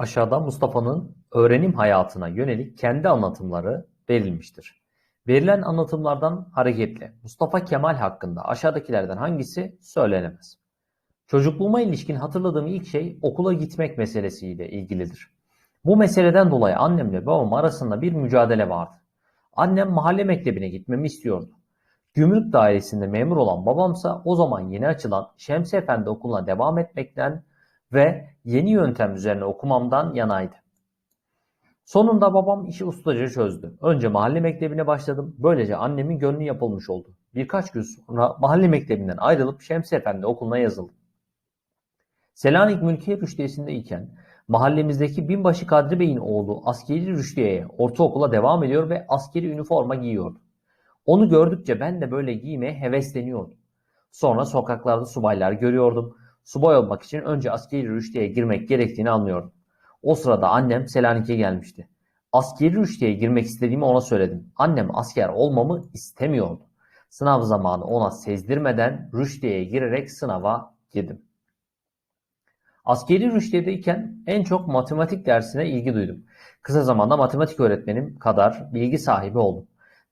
Aşağıda Mustafa'nın öğrenim hayatına yönelik kendi anlatımları verilmiştir. Verilen anlatımlardan hareketle Mustafa Kemal hakkında aşağıdakilerden hangisi söylenemez? Çocukluğuma ilişkin hatırladığım ilk şey okula gitmek meselesiyle ilgilidir. Bu meseleden dolayı annemle babam arasında bir mücadele vardı. Annem mahalle mektebine gitmemi istiyordu. Gümrük dairesinde memur olan babamsa o zaman yeni açılan Şemsi Efendi okuluna devam etmekten ve yeni yöntem üzerine okumamdan yanaydı. Sonunda babam işi ustaca çözdü. Önce mahalle mektebine başladım. Böylece annemin gönlü yapılmış oldu. Birkaç gün sonra mahalle mektebinden ayrılıp Şemsi Efendi okuluna yazıldım. Selanik Mülkiye Rüştiyesi'ndeyken mahallemizdeki binbaşı Kadri Bey'in oğlu askeri rüştiyeye ortaokula devam ediyor ve askeri üniforma giyiyordu. Onu gördükçe ben de böyle giymeye hevesleniyordum. Sonra sokaklarda subaylar görüyordum. Subay olmak için önce askeri rüştiyeye girmek gerektiğini anlıyordum. O sırada annem Selanik'e gelmişti. Askeri rüştiyeye girmek istediğimi ona söyledim. Annem asker olmamı istemiyordu. Sınav zamanı ona sezdirmeden rüştiyeye girerek sınava girdim. Askeri rüştiyedeyken en çok matematik dersine ilgi duydum. Kısa zamanda matematik öğretmenim kadar bilgi sahibi oldum.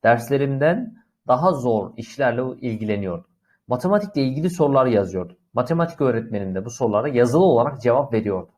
Derslerimden daha zor işlerle ilgileniyordum. Matematikle ilgili sorular yazıyordum. Matematik öğretmenim de bu sorulara yazılı olarak cevap veriyordu.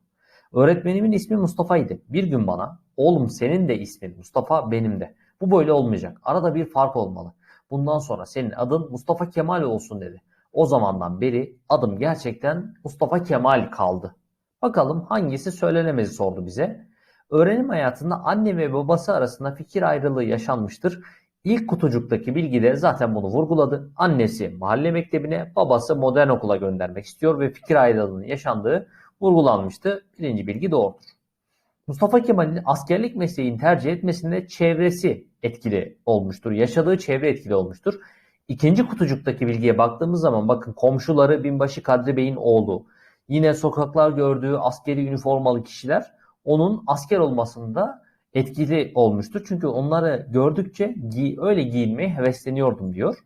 Öğretmenimin ismi Mustafa'ydı. Bir gün bana, oğlum senin de ismin Mustafa benim de. Bu böyle olmayacak. Arada bir fark olmalı. Bundan sonra senin adın Mustafa Kemal olsun dedi. O zamandan beri adım gerçekten Mustafa Kemal kaldı. Bakalım hangisi söylenemezi sordu bize. Öğrenim hayatında anne ve babası arasında fikir ayrılığı yaşanmıştır. İlk kutucuktaki bilgide zaten bunu vurguladı. Annesi mahalle mektebine, babası modern okula göndermek istiyor ve fikir ayrılığının yaşandığı vurgulanmıştı. Birinci bilgi doğrudur. Mustafa Kemal'in askerlik mesleğini tercih etmesinde çevresi etkili olmuştur. Yaşadığı çevre etkili olmuştur. İkinci kutucuktaki bilgiye baktığımız zaman bakın komşuları Binbaşı Kadri Bey'in oğlu, yine sokaklar gördüğü askeri üniformalı kişiler onun asker olmasında etkili olmuştur. Çünkü onları gördükçe giy öyle giyinmeye hevesleniyordum diyor.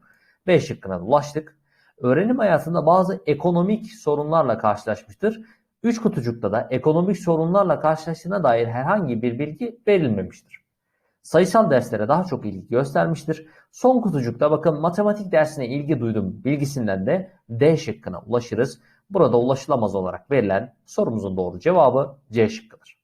B şıkkına ulaştık. Öğrenim hayatında bazı ekonomik sorunlarla karşılaşmıştır. Üç kutucukta da ekonomik sorunlarla karşılaştığına dair herhangi bir bilgi verilmemiştir. Sayısal derslere daha çok ilgi göstermiştir. Son kutucukta bakın matematik dersine ilgi duydum bilgisinden de D şıkkına ulaşırız. Burada ulaşılamaz olarak verilen sorumuzun doğru cevabı C şıkkıdır.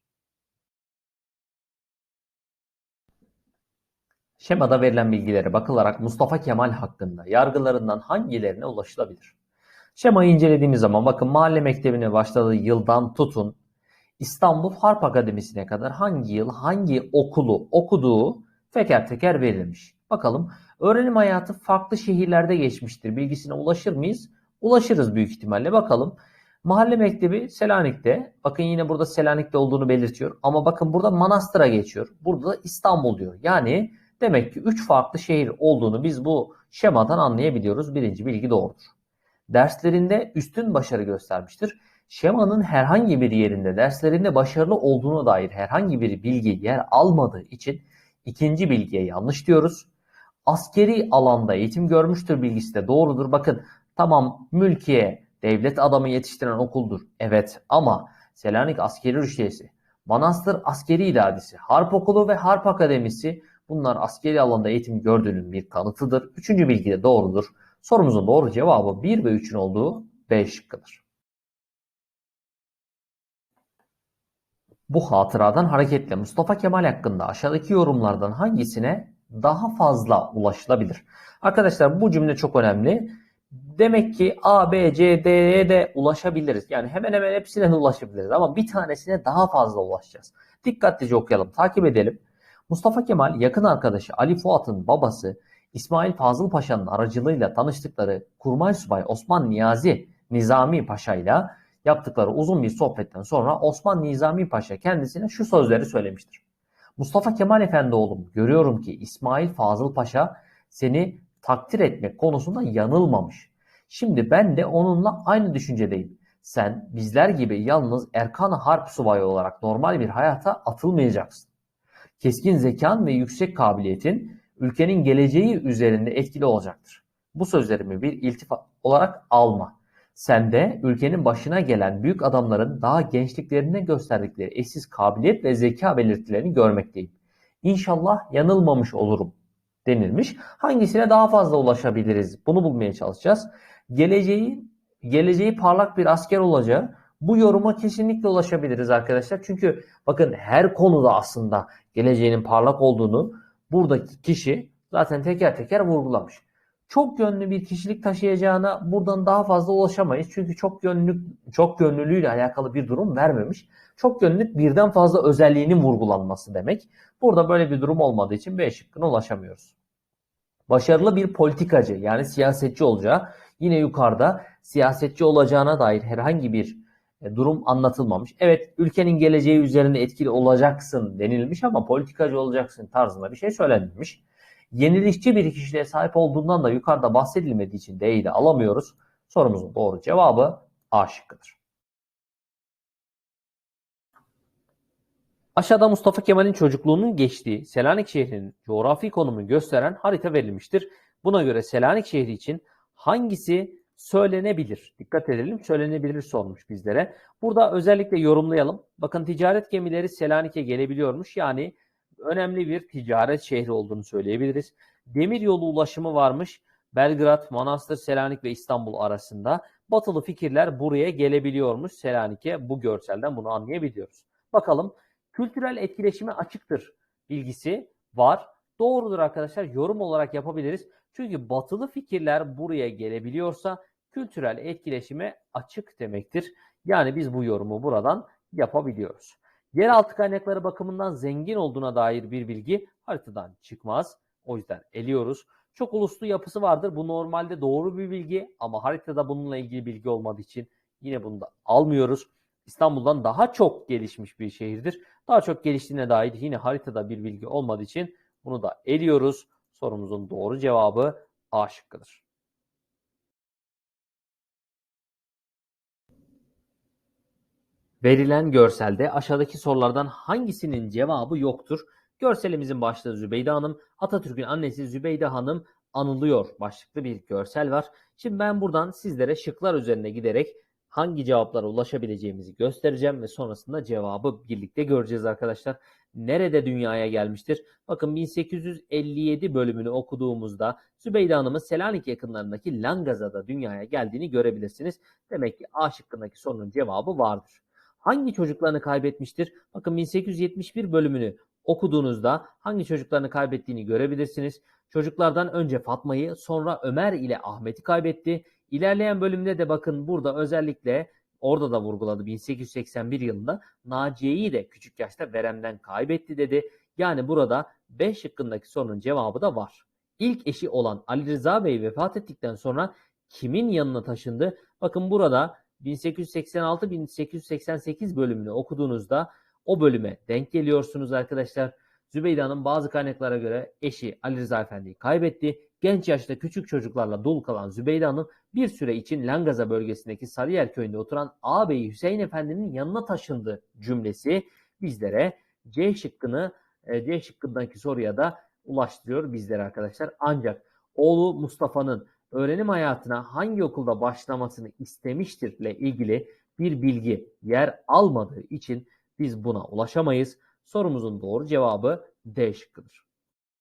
Şemada verilen bilgilere bakılarak Mustafa Kemal hakkında yargılarından hangilerine ulaşılabilir? Şemayı incelediğimiz zaman bakın mahalle mektebine başladığı yıldan tutun İstanbul Harp Akademisi'ne kadar hangi yıl hangi okulu okuduğu teker teker verilmiş. Bakalım öğrenim hayatı farklı şehirlerde geçmiştir. Bilgisine ulaşır mıyız? Ulaşırız büyük ihtimalle. Bakalım mahalle mektebi Selanik'te. Bakın yine burada Selanik'te olduğunu belirtiyor. Ama bakın burada Manastır'a geçiyor. Burada da İstanbul diyor. Yani demek ki 3 farklı şehir olduğunu biz bu şemadan anlayabiliyoruz. Birinci bilgi doğrudur. Derslerinde üstün başarı göstermiştir. Şemanın herhangi bir yerinde derslerinde başarılı olduğuna dair herhangi bir bilgi yer almadığı için ikinci bilgiye yanlış diyoruz. Askeri alanda eğitim görmüştür bilgisi de doğrudur. Bakın tamam mülkiye devlet adamı yetiştiren okuldur. Evet ama Selanik Askeri Rüştiyesi, Manastır Askeri İdadisi, Harp Okulu ve Harp Akademisi bunlar askeri alanda eğitim gördüğünün bir kanıtıdır. Üçüncü bilgi de doğrudur. Sorumuzun doğru cevabı 1 ve 3'ün olduğu B şıkkıdır. Bu hatıradan hareketle Mustafa Kemal hakkında aşağıdaki yorumlardan hangisine daha fazla ulaşılabilir? Arkadaşlar bu cümle çok önemli. Demek ki A, B, C, D'ye de ulaşabiliriz. Yani hemen hemen hepsine ulaşabiliriz ama bir tanesine daha fazla ulaşacağız. Dikkatlice okuyalım, takip edelim. Mustafa Kemal yakın arkadaşı Ali Fuat'ın babası İsmail Fazıl Paşa'nın aracılığıyla tanıştıkları Kurmay Subay Osman Niyazi Nizami Paşa ile yaptıkları uzun bir sohbetten sonra Osman Nizami Paşa kendisine şu sözleri söylemiştir. Mustafa Kemal Efendi oğlum görüyorum ki İsmail Fazıl Paşa seni takdir etmek konusunda yanılmamış. Şimdi ben de onunla aynı düşüncedeyim. Sen bizler gibi yalnız Erkan Harp subayı olarak normal bir hayata atılmayacaksın. Keskin zekan ve yüksek kabiliyetin ülkenin geleceği üzerinde etkili olacaktır. Bu sözlerimi bir iltifat olarak alma. Sende ülkenin başına gelen büyük adamların daha gençliklerinde gösterdikleri eşsiz kabiliyet ve zeka belirtilerini görmekteyim. İnşallah yanılmamış olurum denilmiş. Hangisine daha fazla ulaşabiliriz? Bunu bulmaya çalışacağız. Geleceği geleceği parlak bir asker olacağı bu yoruma kesinlikle ulaşabiliriz arkadaşlar. Çünkü bakın her konuda aslında geleceğinin parlak olduğunu buradaki kişi zaten teker teker vurgulamış. Çok yönlü bir kişilik taşıyacağına buradan daha fazla ulaşamayız. Çünkü çok yönlü çok yönlülüğüyle alakalı bir durum vermemiş. Çok yönlülük birden fazla özelliğinin vurgulanması demek. Burada böyle bir durum olmadığı için B şıkkına ulaşamıyoruz. Başarılı bir politikacı yani siyasetçi olacağı yine yukarıda siyasetçi olacağına dair herhangi bir durum anlatılmamış. Evet ülkenin geleceği üzerinde etkili olacaksın denilmiş ama politikacı olacaksın tarzında bir şey söylenmemiş. Yenilikçi bir kişiliğe sahip olduğundan da yukarıda bahsedilmediği için D'yi de alamıyoruz. Sorumuzun doğru cevabı A şıkkıdır. Aşağıda Mustafa Kemal'in çocukluğunun geçtiği Selanik şehrinin coğrafi konumunu gösteren harita verilmiştir. Buna göre Selanik şehri için hangisi söylenebilir? Dikkat edelim söylenebilir sormuş bizlere. Burada özellikle yorumlayalım. Bakın ticaret gemileri Selanik'e gelebiliyormuş. Yani önemli bir ticaret şehri olduğunu söyleyebiliriz. Demir yolu ulaşımı varmış. Belgrad, Manastır, Selanik ve İstanbul arasında. Batılı fikirler buraya gelebiliyormuş Selanik'e. Bu görselden bunu anlayabiliyoruz. Bakalım kültürel etkileşime açıktır bilgisi var. Doğrudur arkadaşlar yorum olarak yapabiliriz. Çünkü batılı fikirler buraya gelebiliyorsa kültürel etkileşime açık demektir. Yani biz bu yorumu buradan yapabiliyoruz. Yeraltı kaynakları bakımından zengin olduğuna dair bir bilgi haritadan çıkmaz. O yüzden eliyoruz. Çok uluslu yapısı vardır. Bu normalde doğru bir bilgi ama haritada bununla ilgili bilgi olmadığı için yine bunu da almıyoruz. İstanbul'dan daha çok gelişmiş bir şehirdir. Daha çok geliştiğine dair yine haritada bir bilgi olmadığı için bunu da eliyoruz. Sorumuzun doğru cevabı A şıkkıdır. Verilen görselde aşağıdaki sorulardan hangisinin cevabı yoktur? Görselimizin başlığı Zübeyde Hanım, Atatürk'ün annesi Zübeyde Hanım anılıyor başlıklı bir görsel var. Şimdi ben buradan sizlere şıklar üzerine giderek hangi cevaplara ulaşabileceğimizi göstereceğim ve sonrasında cevabı birlikte göreceğiz arkadaşlar. Nerede dünyaya gelmiştir? Bakın 1857 bölümünü okuduğumuzda Zübeyde Hanım'ın Selanik yakınlarındaki Langaza'da dünyaya geldiğini görebilirsiniz. Demek ki A şıkkındaki sorunun cevabı vardır. Hangi çocuklarını kaybetmiştir? Bakın 1871 bölümünü okuduğunuzda hangi çocuklarını kaybettiğini görebilirsiniz. Çocuklardan önce Fatma'yı sonra Ömer ile Ahmet'i kaybetti. İlerleyen bölümde de bakın burada özellikle orada da vurguladı 1881 yılında Naciye'yi de küçük yaşta veremden kaybetti dedi. Yani burada B şıkkındaki sorunun cevabı da var. İlk eşi olan Ali Rıza Bey vefat ettikten sonra kimin yanına taşındı? Bakın burada 1886-1888 bölümünü okuduğunuzda o bölüme denk geliyorsunuz arkadaşlar. Zübeyde Hanım bazı kaynaklara göre eşi Ali Rıza Efendi'yi kaybetti. Genç yaşta küçük çocuklarla dul kalan Zübeyde Hanım bir süre için Langaza bölgesindeki Sarıyer köyünde oturan ağabeyi Hüseyin Efendi'nin yanına taşındı cümlesi bizlere C şıkkını e, C şıkkındaki soruya da ulaştırıyor bizlere arkadaşlar. Ancak oğlu Mustafa'nın öğrenim hayatına hangi okulda başlamasını istemiştirle ilgili bir bilgi yer almadığı için biz buna ulaşamayız. Sorumuzun doğru cevabı D şıkkıdır.